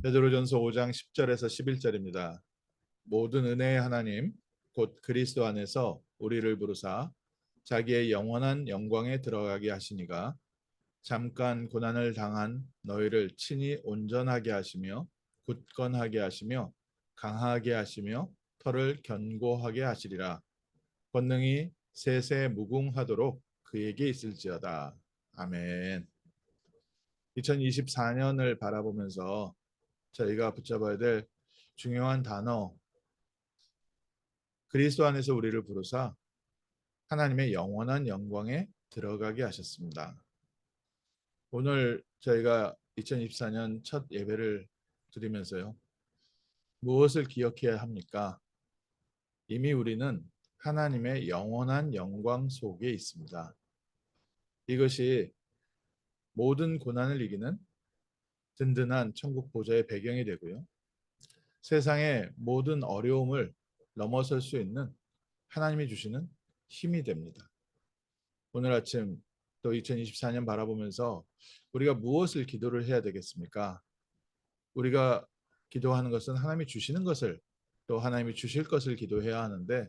베드로전서 5장 10절에서 11절입니다. 모든 은혜의 하나님 곧 그리스도 안에서 우리를 부르사 자기의 영원한 영광에 들어가게 하시니가 잠깐 고난을 당한 너희를 친히 온전하게 하시며 굳건하게 하시며 강하게 하시며 털을 견고하게 하시리라. 권능이 세세 무궁하도록 그에게 있을지어다. 아멘. 2024년을 바라보면서 저희가 붙잡아야 될 중요한 단어 그리스도 안에서 우리를 부르사 하나님의 영원한 영광에 들어가게 하셨습니다. 오늘 저희가 2024년 첫 예배를 드리면서요. 무엇을 기억해야 합니까? 이미 우리는 하나님의 영원한 영광 속에 있습니다. 이것이 모든 고난을 이기는 든든한 천국 보좌의 배경이 되고요. 세상의 모든 어려움을 넘어설 수 있는 하나님이 주시는 힘이 됩니다. 오늘 아침 또 2024년 바라보면서 우리가 무엇을 기도를 해야 되겠습니까? 우리가 기도하는 것은 하나님이 주시는 것을 또 하나님이 주실 것을 기도해야 하는데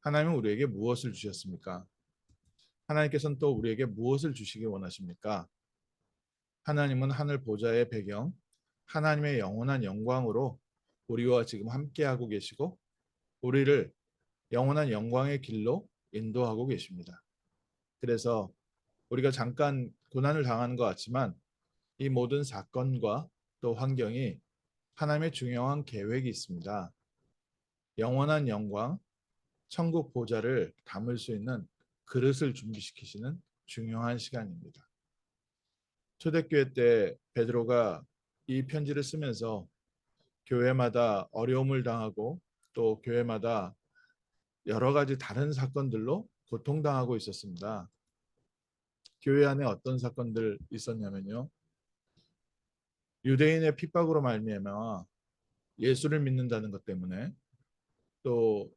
하나님은 우리에게 무엇을 주셨습니까? 하나님께서는 또 우리에게 무엇을 주시기 원하십니까? 하나님은 하늘 보좌의 배경, 하나님의 영원한 영광으로 우리와 지금 함께하고 계시고 우리를 영원한 영광의 길로 인도하고 계십니다. 그래서 우리가 잠깐 고난을 당하는 것 같지만 이 모든 사건과 또 환경이 하나님의 중요한 계획이 있습니다. 영원한 영광, 천국 보좌를 담을 수 있는 그릇을 준비시키시는 중요한 시간입니다. 초대교회 때 베드로가 이 편지를 쓰면서 교회마다 어려움을 당하고 또 교회마다 여러 가지 다른 사건들로 고통당하고 있었습니다. 교회 안에 어떤 사건들 있었냐면요. 유대인의 핍박으로 말미암아 예수를 믿는다는 것 때문에 또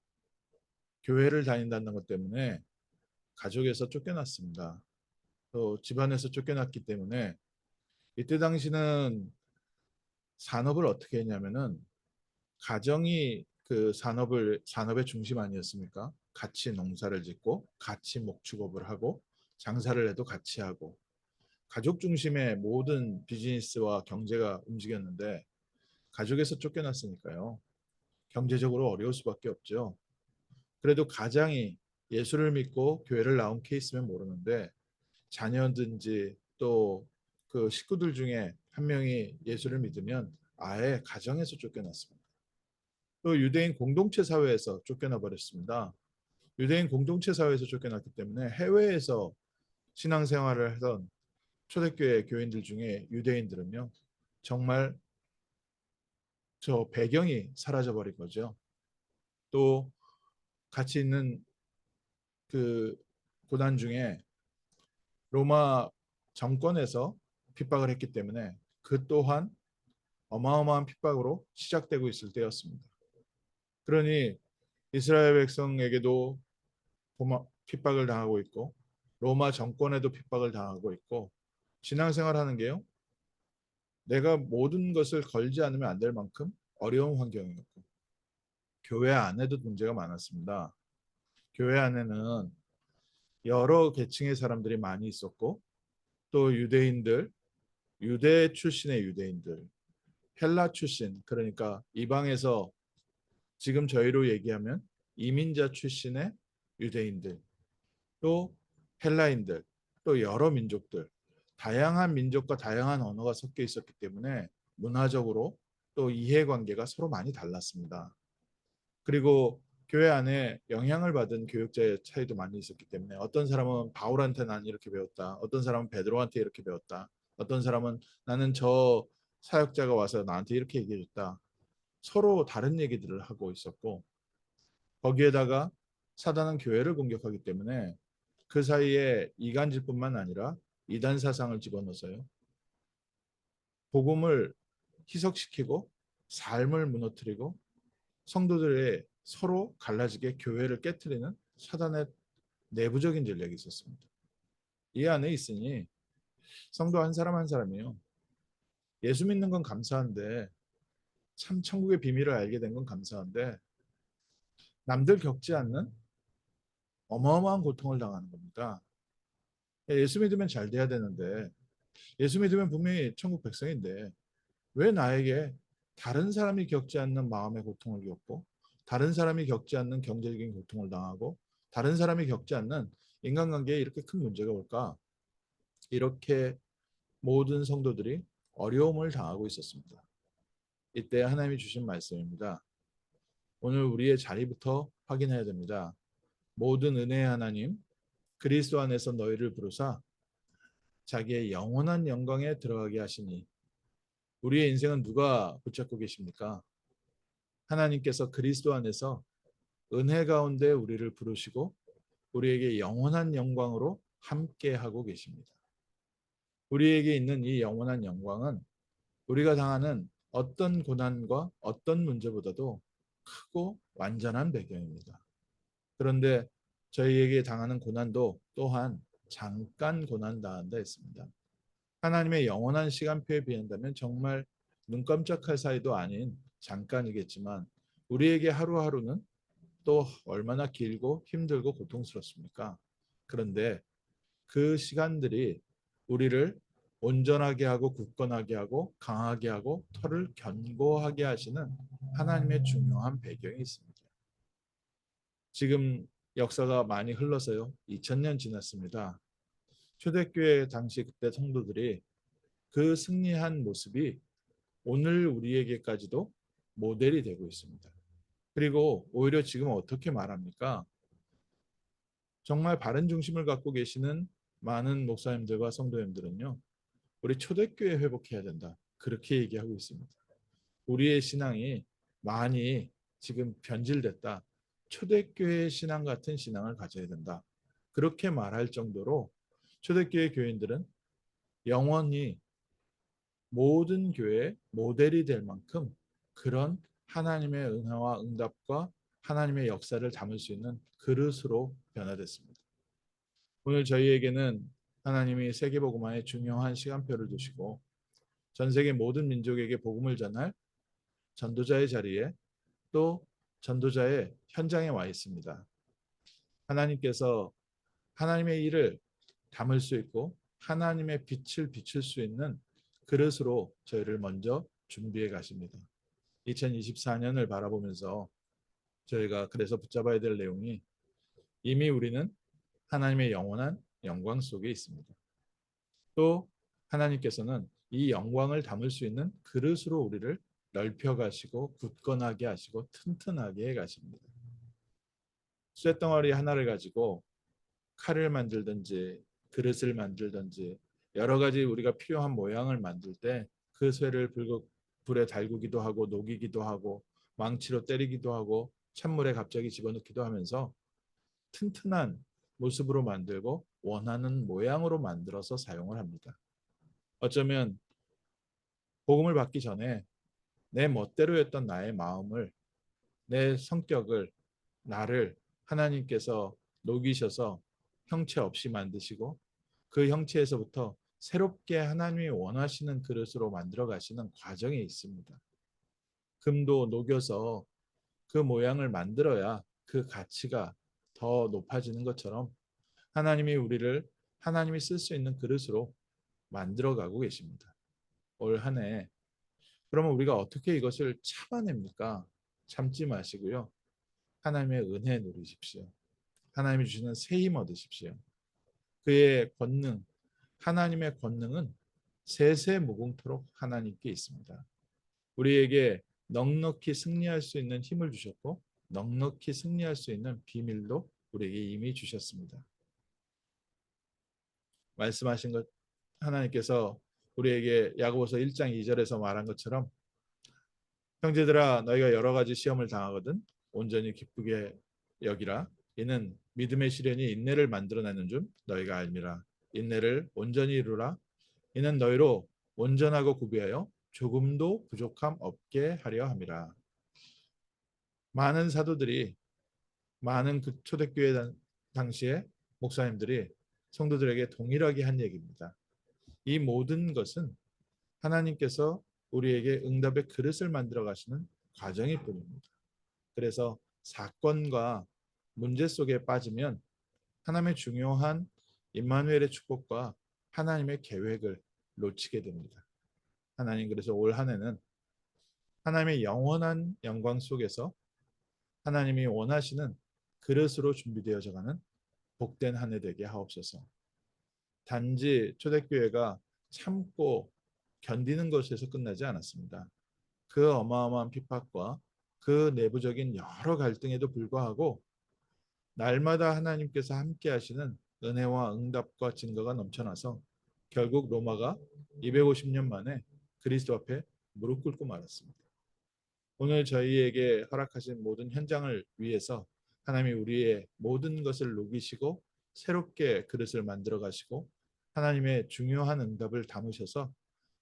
교회를 다닌다는 것 때문에 가족에서 쫓겨났습니다. 또 집안에서 쫓겨났기 때문에 이때 당시는 산업을 어떻게 했냐면은 가정이 그 산업을 산업의 중심 아니었습니까? 같이 농사를 짓고 같이 목축업을 하고 장사를 해도 같이 하고 가족 중심의 모든 비즈니스와 경제가 움직였는데 가족에서 쫓겨났으니까요. 경제적으로 어려울 수밖에 없죠. 그래도 가장이 예수를 믿고 교회를 나온 케이스면 모르는데 자녀든지 또 그 식구들 중에 한 명이 예수를 믿으면 아예 가정에서 쫓겨났습니다. 또 유대인 공동체 사회에서 쫓겨나 버렸습니다. 유대인 공동체 사회에서 쫓겨났기 때문에 해외에서 신앙생활을 하던 초대교회 교인들 중에 유대인들은요 정말 저 배경이 사라져 버린 거죠. 또 같이 있는 그 고난 중에 로마 정권에서 핍박을 했기 때문에 그 또한 어마어마한 핍박으로 시작되고 있을 때였습니다. 그러니 이스라엘 백성에게도 핍박을 당하고 있고 로마 정권에도 핍박을 당하고 있고 신앙생활하는 게요. 내가 모든 것을 걸지 않으면 안 될 만큼 어려운 환경이었고 교회 안에도 문제가 많았습니다. 교회 안에는 여러 계층의 사람들이 많이 있었고 또 유대인들, 유대 출신의 유대인들, 헬라 출신 그러니까 이방에서 지금 저희로 얘기하면 이민자 출신의 유대인들, 또 헬라인들, 또 여러 민족들, 다양한 민족과 다양한 언어가 섞여 있었기 때문에 문화적으로 또 이해관계가 서로 많이 달랐습니다. 그리고 교회 안에 영향을 받은 교육자의 차이도 많이 있었기 때문에 어떤 사람은 바울한테 난 이렇게 배웠다. 어떤 사람은 베드로한테 이렇게 배웠다. 어떤 사람은 나는 저 사역자가 와서 나한테 이렇게 얘기해 줬다. 서로 다른 얘기들을 하고 있었고 거기에다가 사단은 교회를 공격하기 때문에 그 사이에 이간질뿐만 아니라 이단 사상을 집어넣어서요. 복음을 희석시키고 삶을 무너뜨리고 성도들의 서로 갈라지게 교회를 깨뜨리는 사단의 내부적인 전략이 있었습니다. 이 안에 있으니 성도 한 사람 한 사람이요. 예수 믿는 건 감사한데 참 천국의 비밀을 알게 된 건 감사한데 남들 겪지 않는 어마어마한 고통을 당하는 겁니다. 예수 믿으면 잘 돼야 되는데 예수 믿으면 분명히 천국 백성인데 왜 나에게 다른 사람이 겪지 않는 마음의 고통을 겪고 다른 사람이 겪지 않는 경제적인 고통을 당하고 다른 사람이 겪지 않는 인간관계에 이렇게 큰 문제가 올까? 이렇게 모든 성도들이 어려움을 당하고 있었습니다. 이때 하나님이 주신 말씀입니다. 오늘 우리의 자리부터 확인해야 됩니다. 모든 은혜의 하나님 그리스도 안에서 너희를 부르사 자기의 영원한 영광에 들어가게 하시니 우리의 인생은 누가 붙잡고 계십니까? 하나님께서 그리스도 안에서 은혜 가운데 우리를 부르시고 우리에게 영원한 영광으로 함께 하고 계십니다. 우리에게 있는 이 영원한 영광은 우리가 당하는 어떤 고난과 어떤 문제보다도 크고 완전한 배경입니다. 그런데 저희에게 당하는 고난도 또한 잠깐 고난 당한다 했습니다. 하나님의 영원한 시간표에 비한다면 정말 눈 깜짝할 사이도 아닌 잠깐이겠지만 우리에게 하루하루는 또 얼마나 길고 힘들고 고통스럽습니까? 그런데 그 시간들이 우리를 온전하게 하고 굳건하게 하고 강하게 하고 털을 견고하게 하시는 하나님의 중요한 배경이 있습니다. 지금 역사가 많이 흘러서요. 2000년 지났습니다. 초대교회 당시 그때 성도들이 그 승리한 모습이 오늘 우리에게까지도 모델이 되고 있습니다. 그리고 오히려 지금 어떻게 말합니까? 정말 바른 중심을 갖고 계시는 많은 목사님들과 성도님들은요. 우리 초대교회 회복해야 된다. 그렇게 얘기하고 있습니다. 우리의 신앙이 많이 지금 변질됐다. 초대교회 신앙 같은 신앙을 가져야 된다. 그렇게 말할 정도로 초대교회 교인들은 영원히 모든 교회의 모델이 될 만큼 그런 하나님의 은혜와 응답과 하나님의 역사를 담을 수 있는 그릇으로 변화됐습니다. 오늘 저희에게는 하나님이 세계복음화에 중요한 시간표를 두시고 전 세계 모든 민족에게 복음을 전할 전도자의 자리에 또 전도자의 현장에 와 있습니다. 하나님께서 하나님의 일을 담을 수 있고 하나님의 빛을 비출 수 있는 그릇으로 저희를 먼저 준비해 가십니다. 2024년을 바라보면서 저희가 그래서 붙잡아야 될 내용이 이미 우리는 하나님의 영원한 영광 속에 있습니다. 또 하나님께서는 이 영광을 담을 수 있는 그릇으로 우리를 넓혀 가시고 굳건하게 하시고 튼튼하게 해 가십니다. 쇳덩어리 하나를 가지고 칼을 만들든지 그릇을 만들든지 여러 가지 우리가 필요한 모양을 만들 때 그 쇠를 불에 달구기도 하고 녹이기도 하고 망치로 때리기도 하고 찬물에 갑자기 집어넣기도 하면서 튼튼한 모습으로 만들고 원하는 모양으로 만들어서 사용을 합니다. 어쩌면 복음을 받기 전에 내 멋대로였던 나의 마음을 내 성격을 나를 하나님께서 녹이셔서 형체 없이 만드시고 그 형체에서부터 새롭게 하나님이 원하시는 그릇으로 만들어 가시는 과정에 있습니다. 금도 녹여서 그 모양을 만들어야 그 가치가 더 높아지는 것처럼 하나님이 우리를 하나님이 쓸 수 있는 그릇으로 만들어 가고 계십니다. 올 한 해 그러면 우리가 어떻게 이것을 참아냅니까? 참지 마시고요. 하나님의 은혜 누리십시오. 하나님이 주시는 새 힘 얻으십시오. 그의 권능, 하나님의 권능은 세세 무궁토록 하나님께 있습니다. 우리에게 넉넉히 승리할 수 있는 힘을 주셨고 넉넉히 승리할 수 있는 비밀도 우리에게 이미 주셨습니다. 말씀하신 것 하나님께서 우리에게 야고보서 1장 2절에서 말한 것처럼 형제들아 너희가 여러 가지 시험을 당하거든 온전히 기쁘게 여기라 이는 믿음의 시련이 인내를 만들어내는 줄 너희가 알미라 인내를 온전히 이루라 이는 너희로 온전하고 구비하여 조금도 부족함 없게 하려 함이라 많은 사도들이 많은 그 초대교회 당시에 목사님들이 성도들에게 동일하게 한 얘기입니다. 이 모든 것은 하나님께서 우리에게 응답의 그릇을 만들어 가시는 과정일 뿐입니다. 그래서 사건과 문제 속에 빠지면 하나님의 중요한 임마누엘의 축복과 하나님의 계획을 놓치게 됩니다. 하나님 그래서 올 한해는 하나님의 영원한 영광 속에서 하나님이 원하시는 그릇으로 준비되어져 가는 복된 한 해 되게 하옵소서. 단지 초대교회가 참고 견디는 것에서 끝나지 않았습니다. 그 어마어마한 핍박과 그 내부적인 여러 갈등에도 불구하고 날마다 하나님께서 함께 하시는 은혜와 응답과 증거가 넘쳐나서 결국 로마가 250년 만에 그리스도 앞에 무릎 꿇고 말았습니다. 오늘 저희에게 허락하신 모든 현장을 위해서 하나님이 우리의 모든 것을 녹이시고 새롭게 그릇을 만들어 가시고 하나님의 중요한 응답을 담으셔서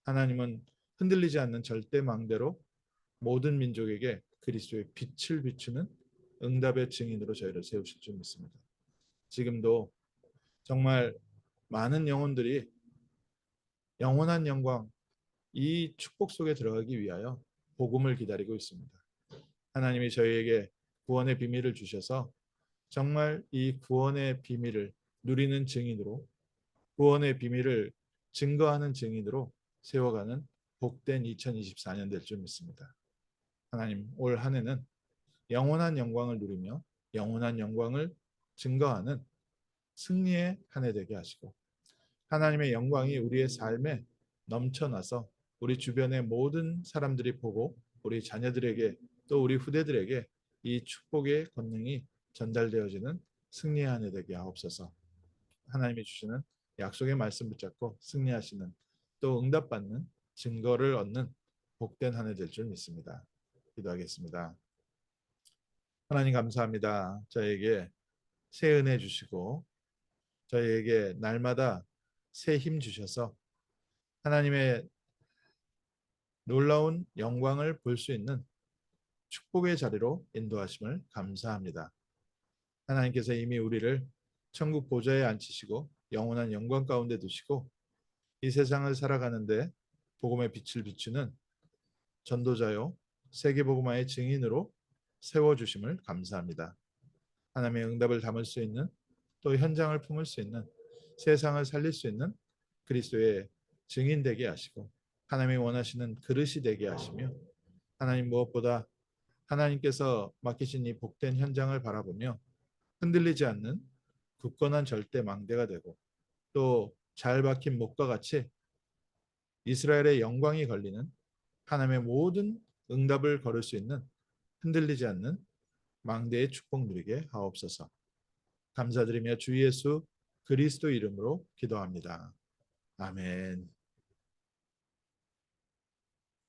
하나님은 흔들리지 않는 절대 망대로 모든 민족에게 그리스도의 빛을 비추는 응답의 증인으로 저희를 세우실 줄 믿습니다. 지금도 정말 많은 영혼들이 영원한 영광 이 축복 속에 들어가기 위하여 복음을 기다리고 있습니다. 하나님이 저희에게 구원의 비밀을 주셔서 정말 이 구원의 비밀을 누리는 증인으로 구원의 비밀을 증거하는 증인으로 세워가는 복된 2024년 될 줄 믿습니다. 하나님 올 한해는 영원한 영광을 누리며 영원한 영광을 증거하는 승리의 한 해 되게 하시고 하나님의 영광이 우리의 삶에 넘쳐나서 우리 주변의 모든 사람들이 보고 우리 자녀들에게 또 우리 후대들에게 이 축복의 권능이 전달되어지는 승리의 한 해 되게 하옵소서. 하나님이 주시는 약속의 말씀 붙잡고 승리하시는 또 응답받는 증거를 얻는 복된 한 해 될 줄 믿습니다. 기도하겠습니다. 하나님 감사합니다. 저에게 새 은혜 주시고 저희에게 날마다 새 힘 주셔서 하나님의 놀라운 영광을 볼 수 있는 축복의 자리로 인도하심을 감사합니다. 하나님께서 이미 우리를 천국 보좌에 앉히시고 영원한 영광 가운데 두시고 이 세상을 살아가는데 복음의 빛을 비추는 전도자요 세계복음화의 증인으로 세워주심을 감사합니다. 하나님의 응답을 담을 수 있는 또 현장을 품을 수 있는 세상을 살릴 수 있는 그리스도의 증인 되게 하시고 하나님이 원하시는 그릇이 되게 하시며 하나님 무엇보다 하나님께서 맡기신 이 복된 현장을 바라보며 흔들리지 않는 굳건한 절대 망대가 되고 또 잘 박힌 목과 같이 이스라엘의 영광이 걸리는 하나님의 모든 응답을 걸을 수 있는 흔들리지 않는 망대의 축복 누리게 하옵소서. 감사드리며 주 예수 그리스도 이름으로 기도합니다. 아멘.